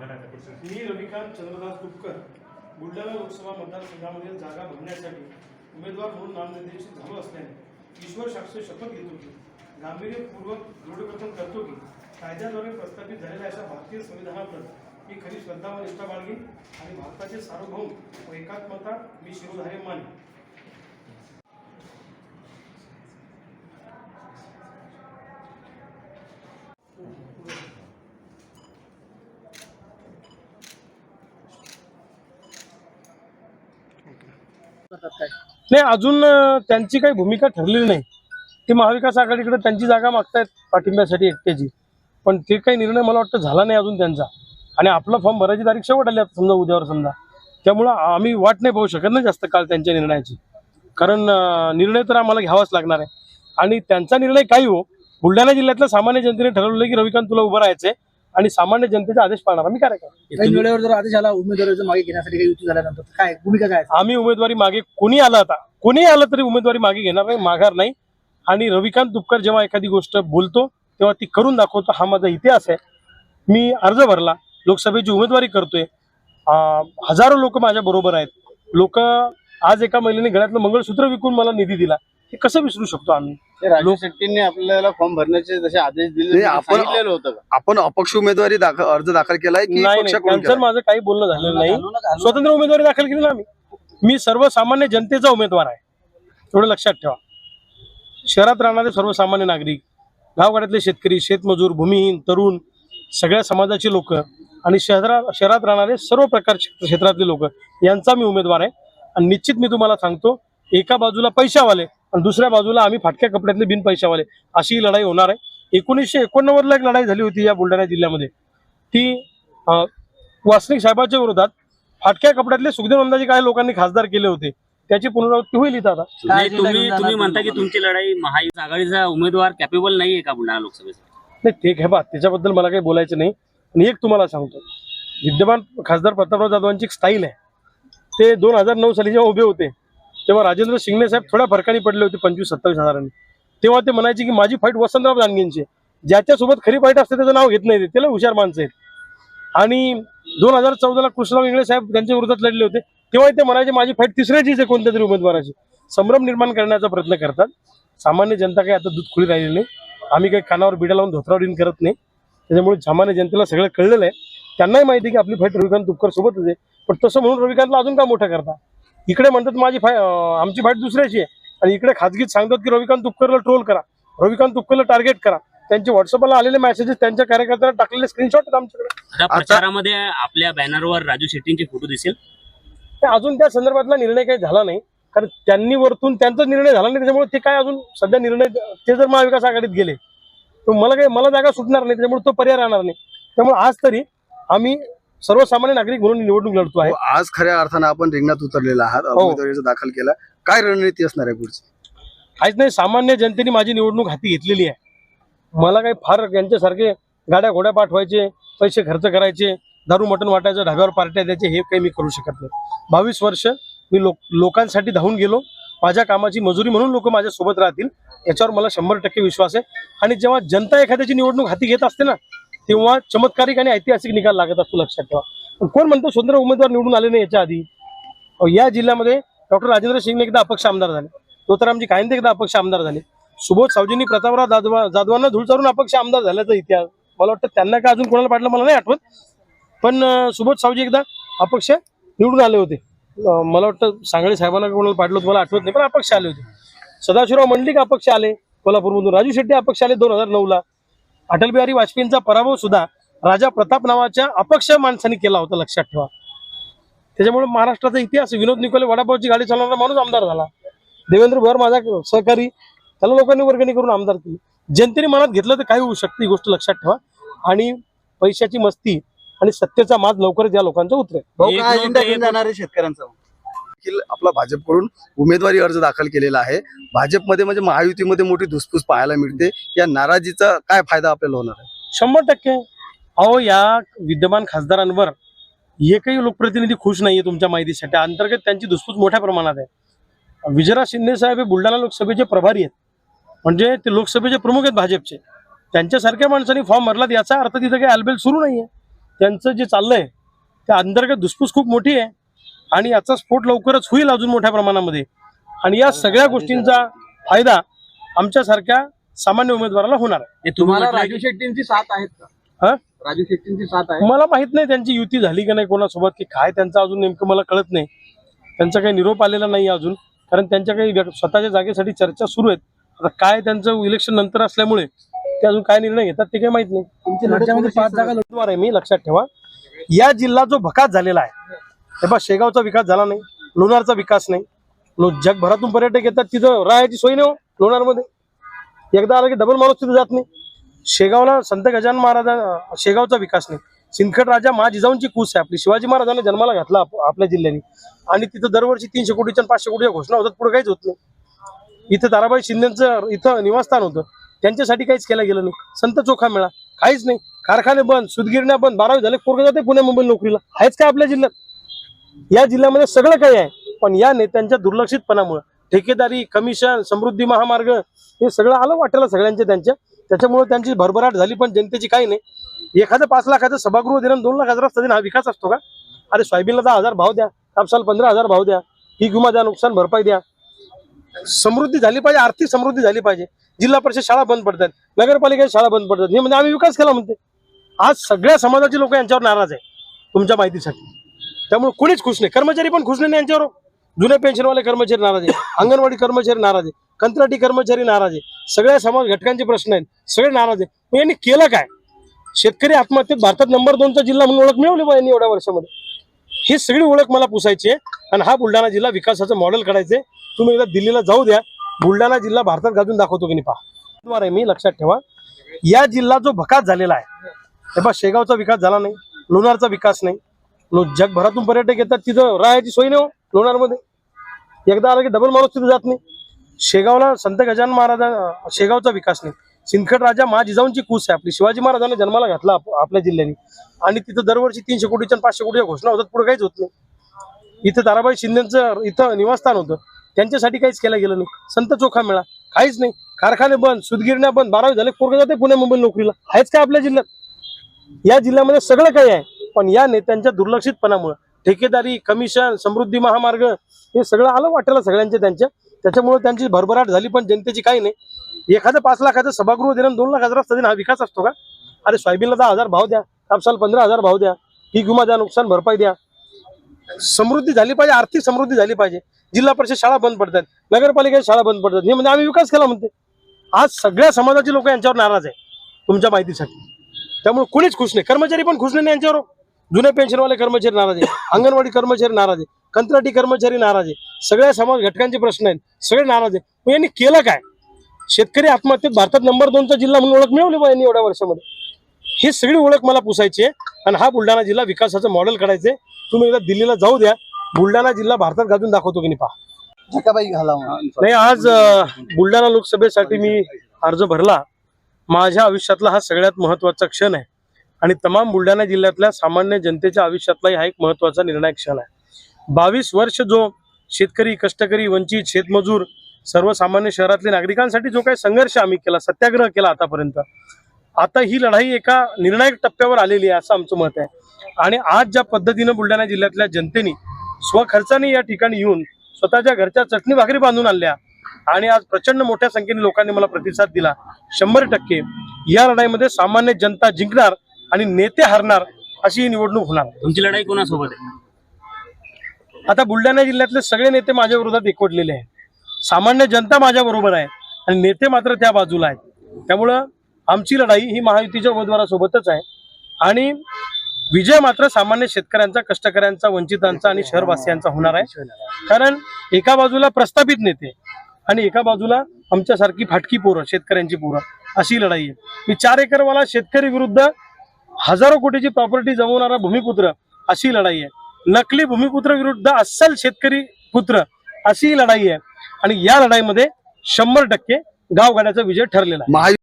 मी रविकांत चंद्रदास दुपकर बुलढाणा लोकसभा मतदारसंघामधील जागा भरण्यासाठी उमेदवार म्हणून नामनिर्देशित झालो असल्याने ईश्वर साक्षी शपथ घेतो की गांभीर्यपूर्वक दृढकथन करतो की कायद्याद्वारे प्रस्थापित झालेल्या अशा भारतीय संविधानाप्रत मी खरी श्रद्धा व निष्ठा बाळगीन आणि भारताचे सार्वभौम व एकात्मता मी शिरोधार्य मानेन. नाही अजून त्यांची काही भूमिका ठरलेली नाही. ते महाविकास आघाडीकडे त्यांची जागा मागतायत पाठिंब्यासाठी एकट्याची पण ते काही निर्णय मला वाटतं झाला नाही अजून त्यांचा. आणि आपला फॉर्म भरायची तारीख शेवट आली आता समजा उद्यावर समजा. त्यामुळं आम्ही वाट नाही पाहू शकत ना जास्त काळ त्यांच्या निर्णयाची. कारण निर्णय तर आम्हाला घ्यावाच लागणार आहे. आणि त्यांचा निर्णय काही हो. बुलढाणा जिल्ह्यातल्या सामान्य जनतेने ठरवलं की रविकांत तुला उभं राहायचंय. आणि सामान्य जनतेचा आदेश पाळणार. आम्ही काय काही वेळेवर जर आदेश आला उमेदवाराचं मागे घेण्यासाठी काही युती झाल्यानंतर तर काय भूमिका काय? आम्ही उमेदवारी मागे कोणी आलं आता? कोणी आलं तरी उमेदवारी मागे घेणार नाही माघार नाही. आणि रविकांत तुपकर जेव्हा एखादी गोष्ट बोलतो तेव्हा ती करून दाखवतो. हा माझा इतिहास आहे. मी अर्ज भरला. लोकसभेची उमेदवारी करतोय. हजारो लोक माझ्या बरोबर आहेत. लोक आज एका महिलेने गळ्यातलं मंगळसूत्र विकून मला निधी दिला. हे कसं विसरू शकतो आम्ही? राजू शेट्टींनी आपल्याला फॉर्म भरण्याचे जसे आदेश दिले आपण- सांगितलेलं होतं का? आपण अपक्ष उमेदवारी दाखल अर्ज दाखल केलाय की नाही नाही. पक्षाकडून त्यांचं केलाय? माझं काही बोलणं झालेलं नाही. घालू स्वतंत्र उमेदवारी दाखल केली ना आम्ही. मी सर्वसामान्य जनतेचा उमेदवार आहे. एवढं लक्षात ठेवा. शहरात राहणारे सर्वसामान्य नागरिक गावगाड्यातले शेतकरी शेतमजूर भूमिहीन तरुण सगळ्या समाजाचे लोक आणि शहरात शहरात राहणारे सर्व प्रकारचे क्षेत्रातले लोक यांचा मी उमेदवार आहे. आणि निश्चित मी तुम्हाला सांगतो एका बाजूला पैशावाले आणि दुसऱ्या बाजूला आम्ही फाटक्या कपड्यातले बिन पैशावाले. अशी ही लढाई होणार आहे. एकोणीसशे एकोणनव्वदला एक लढाई झाली होती या बुलढाणा जिल्ह्यामध्ये. ती वासनिक साहेबाच्या विरोधात फाटक्या कपड्यातले सुखदेव नंदाजी काही लोकांनी खासदार केले होते. त्याची पुनरावृत्ती होईल इथं आता. नाही तुम्ही तुम्ही म्हणता की? तुमची लढाई महायुती आघाडीचा उमेदवार कॅपेबल नाहीये का बुलढाणा लोकसभेचा? नाही ते घ्या बा. त्याच्याबद्दल मला काही बोलायचं नाही. आणि एक तुम्हाला सांगतो. विद्यमान खासदार प्रतापराव जाधवांची एक स्टाईल आहे. ते दोन हजार नऊ साली जेव्हा उभे होते तेव्हा राजेंद्र शिंगणे साहेब थोड्या फरकाने पडले होते पंचवीस सत्तावीस हजारांनी. तेव्हा ते म्हणायचे की माझी फाईट वसंतराव दानगेंची ज्याच्यासोबत खरी फाईट असते त्याचं नाव घेत नाही ते. त्याला हुशार माणसं आहेत. आणि दोन हजार चौदाला कृष्णराव इंगळे साहेब त्यांच्या विरोधात लढले होते. तेव्हा ते म्हणायचे माझी फाईट तिसऱ्याचीच आहे कोणत्या तरी उमेदवाराची. संभ्रम निर्माण करण्याचा प्रयत्न करतात. सामान्य जनता काही आता दूध खुली राहिलेली नाही. आम्ही काही कानावर बिडा लावून धोत्रावर करत नाही. त्याच्यामुळे सामान्य जनतेला सगळं कळलेलं आहे. त्यांनाही माहिती की आपली फाईट रविकांत तुपकर सोबतच आहे. पण तसं म्हणून रविकांतला अजून का मोठं करता? इकडे म्हणतात माझी फाय आमची फाईट दुसऱ्याची आहे. आणि इकडे खाजगीत सांगतात की रविकांत तुपकरला ट्रोल करा. रविकांत तुपकरला टार्गेट करा. त्यांचे व्हॉट्सअपला आलेले मेसेजेस त्यांच्या कार्यकर्त्यांना टाकलेले स्क्रीनशॉट आहेत आमच्याकडे. प्रचारामध्ये आपल्या बॅनरवर राजू शेट्टींचे फोटो दिसेल. ते अजून त्या संदर्भातला निर्णय काही झाला नाही. कारण त्यांनी वरतून त्यांचा निर्णय झाला नाही त्याच्यामुळे ते काय अजून सध्या निर्णय ते जर महाविकास आघाडीत गेले तर मला काही मला जागा सुटणार नाही त्याच्यामुळे तो पर्याय राहणार नाही. त्यामुळे आज तरी आम्ही सर्वसामान्य नागरिक म्हणून निवडणूक लढतो आहे. हो, आज खऱ्या अर्थानं आपण रिंगणात उतरलेला आहात. हो. उमेदवारीचा दाखल केला. काय रणनीती असणार आहे पुढची? काहीच नाही सामान्य जनतेने माझी निवडणूक हाती घेतलेली आहे. मला काही फार यांच्यासारखे गाड्या घोड्या पाठवायचे पैसे खर्च करायचे दारू मटण वाटायचं ढाब्यावर पार्ट्या द्यायचे हे काही मी करू शकत नाही. बावीस वर्ष मी लोक लोकांसाठी धावून गेलो. माझ्या कामाची मजुरी म्हणून लोक माझ्या सोबत राहतील. याच्यावर मला शंभर टक्के विश्वास आहे. आणि जेव्हा जनता एखाद्याची निवडणूक हाती घेत असते ना तेव्हा चमत्कारिक आणि ऐतिहासिक निकाल लागत असतो लक्षात ठेवा. पण कोण म्हणतो स्वतंत्र उमेदवार निवडून आले नाही याच्या आधी? या जिल्ह्यामध्ये डॉक्टर राजेंद्र शिंगणे एकदा अपक्ष आमदार झाले. तो तर आमची कायंदे एकदा अपक्ष आमदार झाले. सुबोध सावजींनी प्रतापराव जाधवा जाधवांना धुळचारून अपक्ष आमदार झाल्याचा इतिहास. मला वाटतं त्यांना का अजून कोणाला पाडलं मला नाही आठवत. पण सुबोध सावजी एकदा अपक्ष निवडून आले होते. मला वाटतं सांगळे साहेबांना कोणाला पाडलं होतं मला आठवत नाही पण अपक्ष आले होते. सदाशिवराव मंडलिक अपक्ष आले. कोल्हापूरमधून राजू शेट्टी अपक्ष आले दोन हजार नऊला. अटल बिहारी वाजपेयींचा पराभव सुद्धा राजा प्रताप नावाच्या अपक्ष माणसाने केला होता लक्षात ठेवा. त्याच्यामुळे महाराष्ट्राचा इतिहास विनोद निकोले वडापावची गाडी चालवणारा माणूस आमदार झाला. देवेंद्र भुयार माझा सहकारी त्याला लोकांनी वर्गणी करून आमदार केली. जनतेने मनात घेतलं तर काही होऊ शकते ही गोष्ट लक्षात ठेवा. आणि पैशाची मस्ती आणि सत्तेचा माज लवकरच या लोकांचा उतरेल. शेतकऱ्यांचा? देखील आपला भाजपकडून उमेदवारी अर्ज दाखल केलेला आहे. भाजपमध्ये म्हणजे महायुतीमध्ये मोठी धुसफूस पाहायला मिळते. या नाराजीचा काय फायदा आपल्याला होणार आहे? शंभर टक्के. अहो या विद्यमान खासदारांवर हे काही लोकप्रतिनिधी खुश नाहीये तुमच्या माहितीसाठी. अंतर्गत त्यांची धुसफूस मोठ्या प्रमाणात आहे. विजयराज शिंदे साहेब हे बुलढाणा लोकसभेचे प्रभारी आहेत. म्हणजे ते लोकसभेचे प्रमुख आहेत भाजपचे. त्यांच्यासारख्या माणसांनी फॉर्म भरला याचा अर्थ तिथं काही अलबेल सुरू नाहीये. त्यांचं जे चाललंय त्या अंतर्गत धुसफूस खूप मोठी आहे. आणि याचा स्फोट लवकरच होईल अजून मोठ्या प्रमाणामध्ये. आणि या सगळ्या गोष्टींचा फायदा आमच्यासारख्या सामान्य उमेदवाराला होणार आहे. हे तुम्ही तुम्हाला राजू शेट्टींची साथ आहेत हा? राजू शेट्टींची साथ आहे? मला माहीत नाही त्यांची युती झाली की नाही कोणासोबत की काय त्यांचं अजून नेमकं मला कळत नाही. त्यांचा काही निरोप आलेला नाही अजून. कारण त्यांच्या काही स्वतःच्या जागेसाठी चर्चा सुरू आहेत. आता काय त्यांचं इलेक्शन नंतर असल्यामुळे ते अजून काय निर्णय घेतात ते काही माहीत नाही. तुमची राज्यामध्ये पाच जागा उमेदवार आहे मी लक्षात ठेवा. या जिल्हा जो भकास झालेला आहे हे बा शेगावचा विकास झाला नाही लोणारचा विकास नाही. जगभरातून पर्यटक येतात तिथं राहायची सोय नाही हो लोणारमध्ये. एकदा आलं की डबल माणूस तिथं जात नाही. शेगावला संत गजान महाराज शेगावचा विकास नाही. सिंदखेड राजा महा जिजाऊंची कूस आहे आपली. शिवाजी महाराजांना जन्माला घातला आपल्या जिल्ह्याने. आणि तिथं दरवर्षी तीनशे कोटीच्या आणि पाचशे कोटीच्या घोषणा होतात पुढे काहीच होत नाही. इथं ताराबाई शिंदेचं इथं निवासस्थान होतं. त्यांच्यासाठी काहीच केलं गेलं नाही. संत चोखा मिळा. काहीच नाही. कारखाने बंद सुदगिरण्या बंद. बारावी झाले पोरग जाते पुण्या मुंबई नोकरीला. आहेच काय आपल्या जिल्ह्यात? या जिल्ह्यामध्ये सगळं काही आहे. पण या नेत्यांच्या दुर्लक्षितपणामुळे ठेकेदारी कमिशन समृद्धी महामार्ग हे सगळं आलं वाटायला सगळ्यांच्या त्यांच्या त्याच्यामुळे त्यांची भरभराट झाली पण जनतेची काही नाही. एखादं पाच लाखाचं सभागृह देणं दोन लाख रस्ता देणं हा विकास असतो का? अरे सोयाबीनला दहा हजार भाव द्या कापसाला पंधरा हजार भाव द्या पीक विमा द्या नुकसान भरपाई द्या. समृद्धी झाली पाहिजे आर्थिक समृद्धी झाली पाहिजे. जिल्हा परिषद शाळा बंद पडतात नगरपालिका शाळा बंद पडतात. हे म्हणजे आम्ही विकास केला म्हणते. आज सगळ्या समाजाचे लोक यांच्यावर नाराज आहे तुमच्या माहितीसाठी. त्यामुळे कोणीच खुश नाही. कर्मचारी पण खुश नाही यांच्यावर? जुने पेन्शनवाले कर्मचारी नाराज आहे अंगणवाडी कर्मचारी नाराज आहे कंत्राटी कर्मचारी नाराज आहे सगळ्या समाज घटकांचे प्रश्न आहेत. सगळे नाराज आहे मग यांनी केलं काय? शेतकरी आत्महत्येत भारतात नंबर दोनचा जिल्हा म्हणून ओळख मिळवली बा यांनी एवढ्या वर्षामध्ये. ही सगळी ओळख मला पुसायची आहे. आणि हा बुलढाणा जिल्हा विकासाचं मॉडेल काढायचे तुम्ही एकदा दिल्लीला जाऊ द्या. बुलढाणा जिल्हा भारतात गाजून दाखवतो की नाही पहा. द्वारे मी लक्षात ठेवा. या जिल्हा जो भकास झालेला आहे. हे बा शेगावचा विकास झाला नाही. लोणारचा विकास नाही. जगभरातून पर्यटक येतात तिथं राहायची सोय नाही हो लोणारमध्ये. एकदा आलं की डबल माणूस तिथं जात नाही. शेगावला संत गजानन महाराजा शेगावचा विकास नाही. सिंदखेड राजा महा जिजाऊंची कूस आहे आपली. शिवाजी महाराजांना जन्माला घातला आपल्या जिल्ह्याने. आणि तिथं दरवर्षी तीनशे कोटीच्या पाचशे कोटीच्या घोषणा होतात पुढे काहीच होत नाही. इथं ताराबाई शिंदेचं इथं निवासस्थान होतं. त्यांच्यासाठी काहीच केलं गेलं नाही. संत चोखा मिळा. काहीच नाही. कारखाने बंद सुदगिरण्या बंद. बारावी झाले पोरगे जाते पुणे मुंबई नोकरीला. आहेच काय आपल्या जिल्ह्यात? या जिल्ह्यामध्ये सगळं काही आहे. पण या नेत्यांच्या दुर्लक्षितपणामुळे ठेकेदारी कमिशन समृद्धी महामार्ग हे सगळं आलं वाटायला सगळ्यांच्या त्यांच्या त्याच्यामुळे त्यांची भरभराट झाली पण जनतेची काही नाही. एखादं पाच लाखाचं सभागृह देणं दोन लाख हजारात देणं हा विकास असतो का? अरे सोयाबीनला दहा हजार भाव द्या कापसाला पंधरा हजार भाव द्या पीक विमा द्या नुकसान भरपाई द्या. समृद्धी झाली पाहिजे आर्थिक समृद्धी झाली पाहिजे. जिल्हा परिषद शाळा बंद पडतात नगरपालिका शाळा बंद पडतात हे म्हणजे आम्ही विकास केला म्हणते. आज सगळ्या समाजाचे लोक यांच्यावर नाराज आहे तुमच्या माहितीसाठी. त्यामुळे कोणीच खुश नाही. कर्मचारी पण खुश नाही यांच्यावर? जुने पेन्शनवाले कर्मचारी नाराज आहे अंगणवाडी कर्मचारी नाराज आहे कंत्राटी कर्मचारी नाराज आहे सगळ्या समाज घटकांचे प्रश्न आहेत. सगळे नाराज आहे मग यांनी केलं काय? शेतकरी आत्महत्येत भारतात नंबर दोनचा जिल्हा म्हणून ओळख मिळवली यांनी एवढ्या वर्षामध्ये. ही सगळी ओळख मला पुसायची आहे आणि हा बुलढाणा जिल्हा विकासाचं मॉडेल काढायचे तुम्ही एकदा दिल्लीला जाऊ द्या. बुलढाणा जिल्हा भारतात गाजून दाखवतो की नाही पहा. नाही आज बुलढाणा लोकसभेसाठी मी अर्ज भरला. माझ्या आयुष्यातला हा सगळ्यात महत्त्वाचा क्षण आहे. आणि तमाम बुलढाणा जिल्ह्यातल्या सामान्य जनतेच्या आयुष्यातलाही हा एक महत्त्वाचा निर्णायक क्षण आहे. बावीस वर्ष जो शेतकरी कष्टकरी वंचित शेतमजूर सर्वसामान्य शहरातल्या नागरिकांसाठी जो काही संघर्ष आम्ही केला सत्याग्रह केला आतापर्यंत आता ही लढाई एका निर्णायक टप्प्यावर आलेली आहे असं आमचं मत आहे. आणि आज ज्या पद्धतीनं बुलढाणा जिल्ह्यातल्या जनतेने स्वखर्चाने या ठिकाणी येऊन स्वतःच्या घरच्या चटणी भाकरी बांधून आणल्या आणि आज प्रचंड मोठ्या संख्येने लोकांनी मला प्रतिसाद दिला शंभर टक्के. या लढाईमध्ये सामान्य जनता जिंकणार आणि नेते हरणार अशी ही निवडणूक होणार. तुमची लढाई कोणासोबत आहे? आता बुलढाणा जिल्ह्यातले सगळे नेते माझ्या विरोधात एकवटलेले आहेत. सामान्य जनता माझ्या बरोबर आहे आणि नेते मात्र त्या बाजूला आहेत. त्यामुळं आमची लढाई ही महायुतीच्या उमेदवारासोबतच आहे. आणि विजय मात्र सामान्य शेतकऱ्यांचा कष्टकऱ्यांचा वंचितांचा आणि शहरवासियांचा होणार आहे. कारण एका बाजूला प्रस्थापित नेते आणि एका बाजूला आमच्यासारखी फाटकी पोरं शेतकऱ्यांची पोरं अशी लढाई आहे. मी चार एकरवाला शेतकरी विरुद्ध हजारो कोटीची प्रॉपर्टी जमवणारा भूमिपुत्र अशी लढाई आहे. नकली भूमिपुत्र विरुद्ध अस्सल शेतकरी पुत्र अशी ही लढाई आहे. आणि या लढाईमध्ये शंभर टक्के गावगाड्याचा विजय ठरलेला आहे.